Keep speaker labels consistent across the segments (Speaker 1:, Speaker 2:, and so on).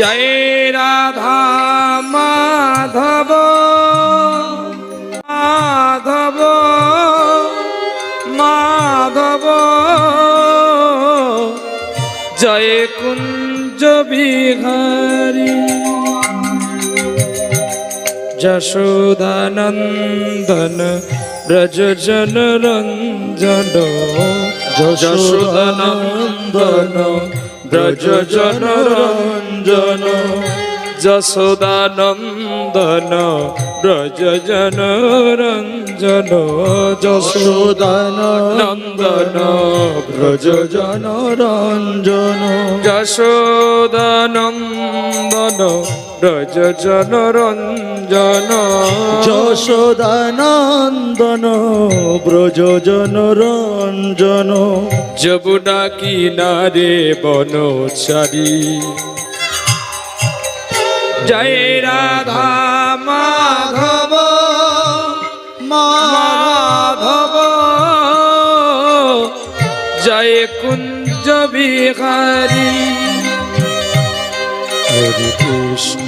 Speaker 1: জয় রাধা মাধব মাধব মাধব জয় কুঞ্জ বিহারী যশোধানন্দন ব্রজ জন রঞ্জন
Speaker 2: যশোধানন্দন ব্রজ জনরঞ্জন যশোদানন্দন ব্রজ জনরঞ্জন যশোদানন্দন ব্রজ জনরঞ্জন যশোদানন্দন ব্রজ জন রঞ্জন যশোদানন্দন ব্রজ জন রঞ্জন যমুনা
Speaker 1: কি যবুনা কিনারে বনচারী জয় রাধা মাধব মাধব জয় কুঞ্জ বিহারী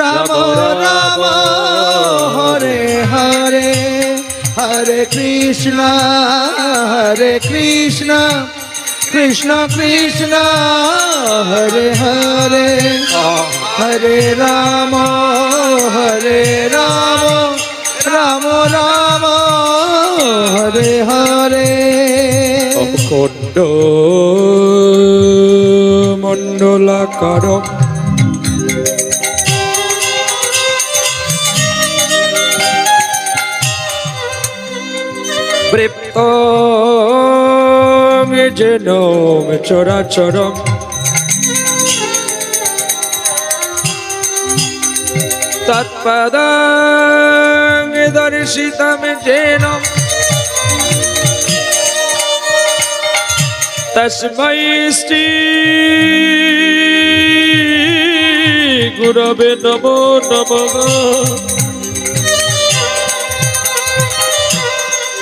Speaker 1: রাম রাম হরে হরে হরে কৃষ্ণ হরে কৃষ্ণ কৃষ্ণ কৃষ্ণ হরে হরে হরে রাম হরে রাম রাম রাম হরে হরে
Speaker 2: মন্ডলা মণ্ডলাকারক প্রেপ্তম এ যেন চরাচরম তৎপদং দর্শিতম যেন তস্মৈ শ্রী গুরবে নমো নমঃ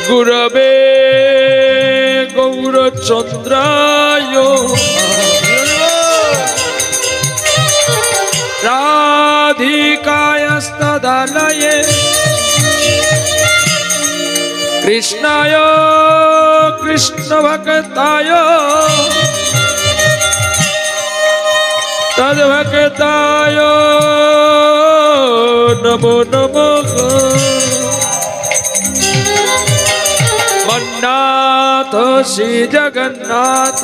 Speaker 2: গুরবে গৌরচন্দ্রায় রাধিকায়স্তদালয়ে কৃষ্ণায় কৃষ্ণভক্তায় তদ্ভক্তায় নমো নমঃ अन्नाथ श्री जगन्नाथ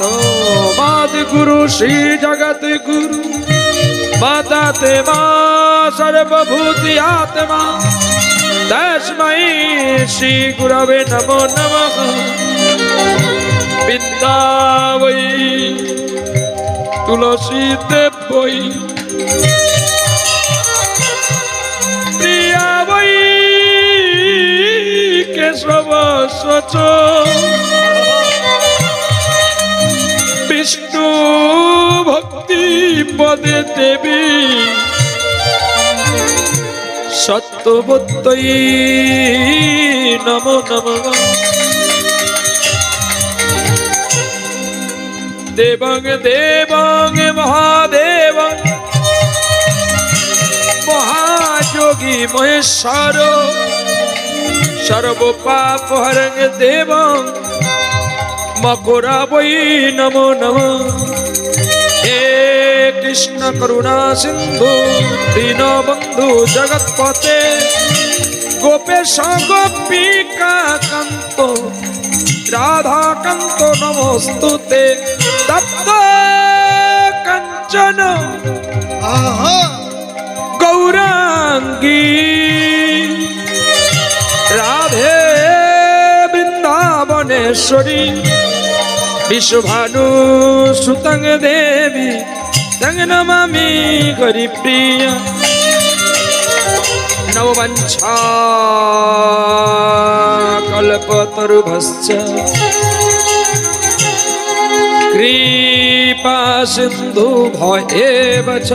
Speaker 2: माद गुरु श्री जगत गुरु बताते माँ सर्वभूति आत्मा तस्मयी श्री गुरवे नमो नमः बिंदा वही तुलसी देव वही বচন বিষ্ণু ভক্তি পদে দেবী সত্যবত্যই নম নম দেবং দেবং মহাদেব মহাযোগী মহেশ্বর সর্বপাপ হরং দেব মকরাবৈ নমো নম হে কৃষ্ণ করুণা সিন্ধু দীন বন্ধু জগৎপতে গোপেশ গোপিকা কান্ত রাধা কান্ত নমস্তুতে তপ্ত কাঞ্চন গৌরাঙ্গী মহেশ্বরী বিশ্বভানু সুতং দেবী তং নমামি করি প্রিয় নবঞ্চ কল্পতরু ভস্য কৃপা সিন্ধু ভয়ে বচ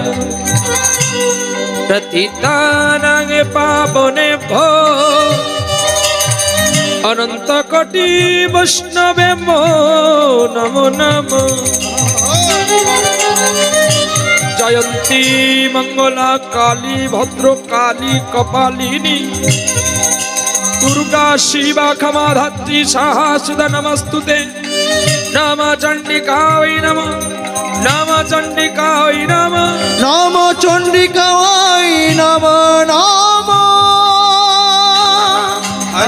Speaker 2: পতিতানাং পাবনে ভো অনন্ত কোটি বৈষ্ণবে নম নম জয়ন্তী মঙ্গলা কালী ভদ্র কালী কপালিনী দুর্গা শিবা ক্ষমাধাত্রী সাহা সুদা নমস্তুতে নাম চণ্ডিকা ওই নম নাম চণ্ডিকা ওই নম
Speaker 1: নাম চণ্ডিকা ওই নম নাম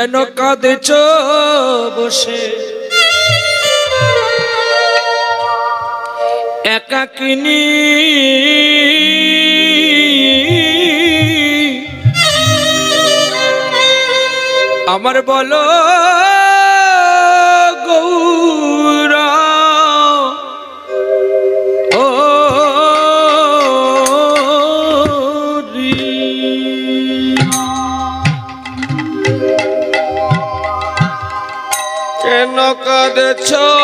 Speaker 1: কেন কাঁদেছ বসে একা কিনি আমার বলো the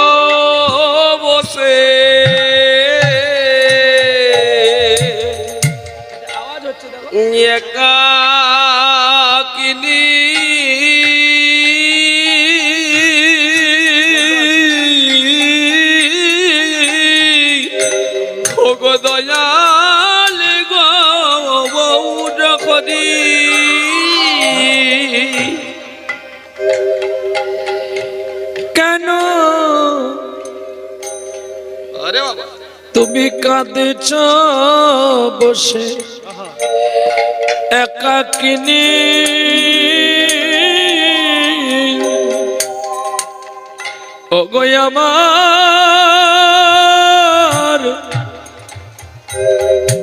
Speaker 1: তুমি কাঁদেছ বসে একাকিনী ওগো আমার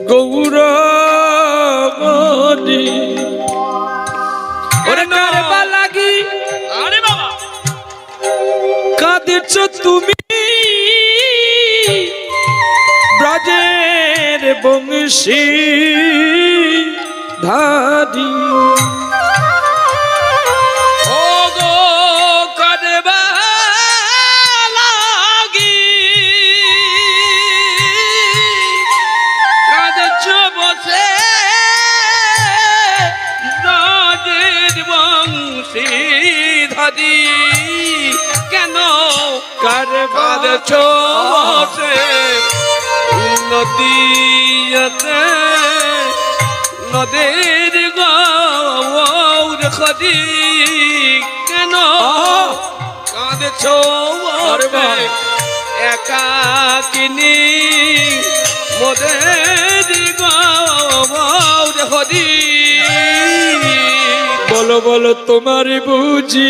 Speaker 1: গৌ দিয়েছ তুমি ব্রাজের বংশী ধারী
Speaker 2: বাঁধছ নদীতে নদীর গৌর খদি কেন কাঁদছ একা কিনি মোদের গৌর খদি
Speaker 1: বলো বলো তোমার বুঝি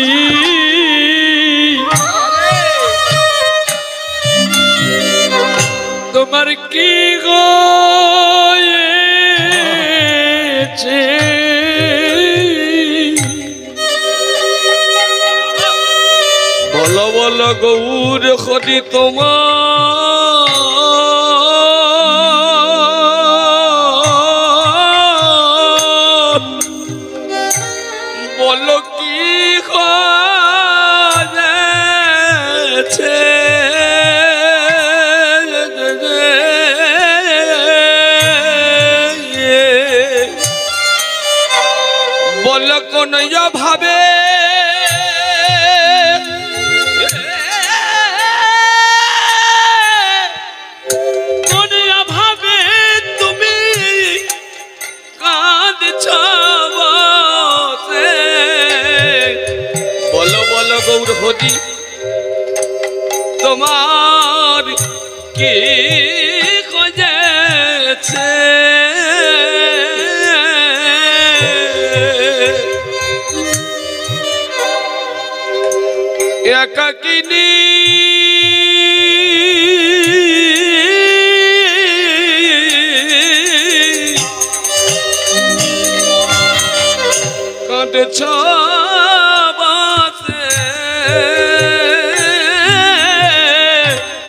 Speaker 1: আমার কি গেছে বল বল গৌর সদি তোমার হরি তোমার কি কজেছে একাকিনী কাঁদছ